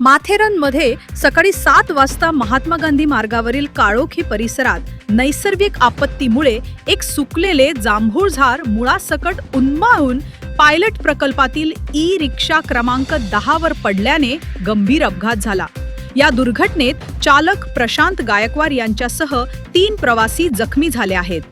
माथेरनमध्ये सकाळी सात वाजता महात्मा गांधी मार्गावरील काळोखी परिसरात नैसर्गिक आपत्तीमुळे एक सुकलेले जांभूळ झाड मुळासकट उन्माळून पायलट प्रकल्पातील ई रिक्षा क्रमांक दहावर पडल्याने गंभीर अपघात झाला. या दुर्घटनेत चालक प्रशांत गायकवाड यांच्यासह तीन प्रवासी जखमी झाले आहेत.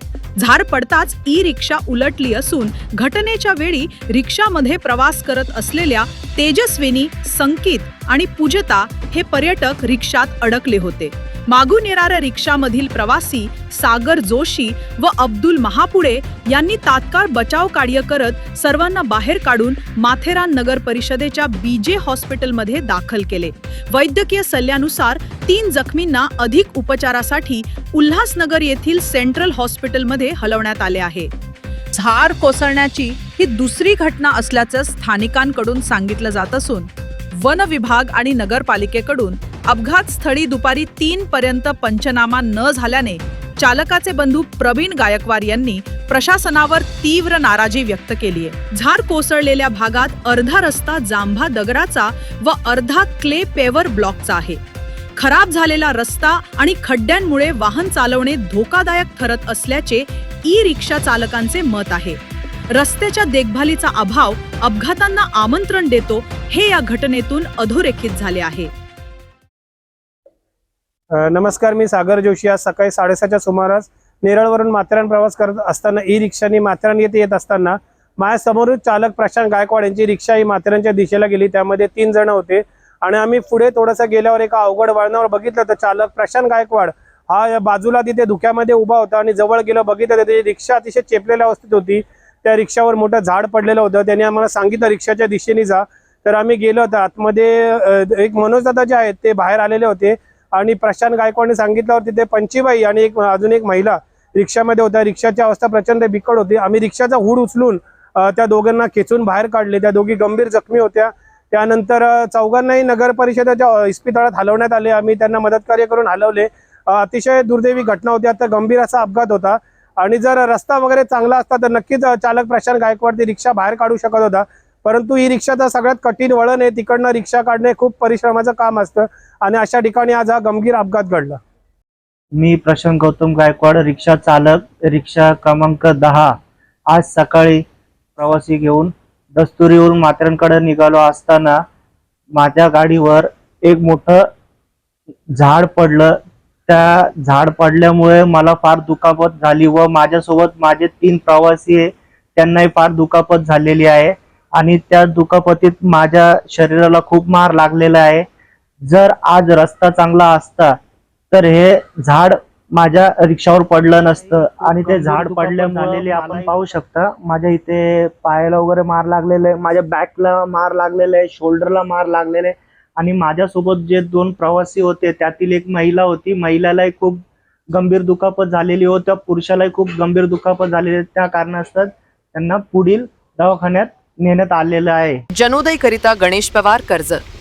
झाड पडताच ई रिक्षा उलटली असून घटनेच्या वेळी रिक्षामध्ये प्रवास करत असलेल्या तेजस्विनी संकित आणि पूजता हे पर्यटक रिक्षात अडकले होते. मागून येणाऱ्या रिक्षामधील प्रवासी सागर जोशी व अब्दुल महापुडे यांनी तात्काळ बचाव कार्य करत सर्वांना बाहेर काढून माथेरान नगर परिषदेच्या बीजे हॉस्पिटलमध्ये दाखल केले. वैद्यकीय सल्ल्यानुसार तीन जखमींना अधिक उपचारासाठी उल्हासनगर येथील सेंट्रल हॉस्पिटलमध्ये हलवण्यात आले आहे. झार कोसळण्याची ही दुसरी घटना असल्याचं स्थानिकांकडून सांगितलं जात असून वन विभाग आणि नगरपालिकेकडून अपघात स्थळी दुपारी तीन पर्यंत पंचनामा न झाल्याने चालकाचे बंधू प्रवीण गायकवाड यांनी प्रशासनावर तीव्र नाराजी व्यक्त केली आहे. झाड कोसळलेल्या भागात अर्धा रस्ता जांभा दगडाचा व अर्धा क्ले पेवर ब्लॉकचा आहे. खराब झालेला रस्ता आणि खड्ड्यांमुळे वाहन चालवणे धोकादायक ठरत असल्याचे ई रिक्षा चालकांचे मत आहे. रस्त्याच्या देखभालीचा अभाव अपघातांना आमंत्रण देतो हे या घटनेतून अधोरेखित झाले आहे. नमस्कार मी सागर जोशी. आज सकाळी साडेसहाच्या सुमारास नेरळवरून माथेरान प्रवास करत असताना ई रिक्षाने माथेरान येथे येत असताना माझ्या समोरच चालक प्रशांत गायकवाड यांची रिक्षा ही माथेरानच्या दिशेला गेली. त्यामध्ये तीन जण होते आणि आम्ही पुढे थोडंसं गेल्यावर एका अवघड वळणावर बघितलं तर चालक प्रशांत गायकवाड हा या बाजूला तिथे धुक्यामध्ये उभा होता आणि जवळ गेलो बघितलं तर रिक्षा अतिशय चेपलेल्या अवस्थेत होती. त्या रिक्षावर मोठं झाड पडलेलं होतं. त्यांनी आम्हाला सांगितलं रिक्षाच्या दिशेने जा. तर आम्ही गेलो होतो. आतमध्ये एक मनोज दादा जे आहेत ते बाहेर आलेले होते. आणि प्रशांत गायकवाडने सांगितल्यावर तिथे पंचीबाई आणि एक अजून एक महिला रिक्षामध्ये होत्या. रिक्षाची अवस्था प्रचंड बिकट होती. आम्ही रिक्षाचा हुड उचलून त्या दोघांना खेचून बाहेर काढले. त्या दोघी गंभीर जखमी होत्या. त्यानंतर चौघांनाही नगर परिषदेच्या इस्पितळात हलवण्यात आले. आम्ही त्यांना मदत कार्य करून हलवले. अतिशय दुर्दैवी घटना होती आता गंभीर असा अपघात होता. आणि जर रस्ता वगैरे चांगला असता तर नक्कीच चालक प्रशांत गायकवाड ती रिक्षा बाहेर काढू शकत होता. परंतु ही तर सगळ्यात कठीण वळण आहे. तिकडनं रिक्षा काढणे खूप परिश्रमाचं काम असतं. आणि अशा ठिकाणी आज हा गंभीर अपघात घडला. मी प्रशांत गौतम गायकवाड रिक्षा चालक रिक्षा क्रमांक दहा. आज सकाळी प्रवासी घेऊन दस्तुरीवरून मात्र्यांकडे निघालो असताना माझ्या गाडीवर एक मोठं झाड पडलं. त्या झाड पडल्यामुळे मला फार दुखापत झाली व माझ्यासोबत माझे तीन प्रवासी आहे. त्यांनाही फार दुखापत झालेली आहे. आणि त्या दुखापतीत माझ्या शरीराला खूप मार लागलेला आहे. जर आज रस्ता चांगला असता तर हे झाड माझ्या रिक्षावर पडलं नसतं. आणि ते झाड पडल्यामुळे आपण पाहू शकता. माझ्या इथे पायाला वगैरे मार लागलेला आहे माझ्या बॅकला मार लागलेला आहे शोल्डरला मार लागलेला. आहे आणि माझ्यासोबत जे दोन प्रवासी होते त्यातील एक महिला होती. महिलालाही खूप गंभीर दुखापत झालेली होती. त्या पुरुषालाही खूप गंभीर दुखापत झालेली. त्या कारणास्तव त्यांना पुढील दवाखान्यात नेण्यात आलेलं आहे. जनोदयकरिता गणेश पवार कर्जत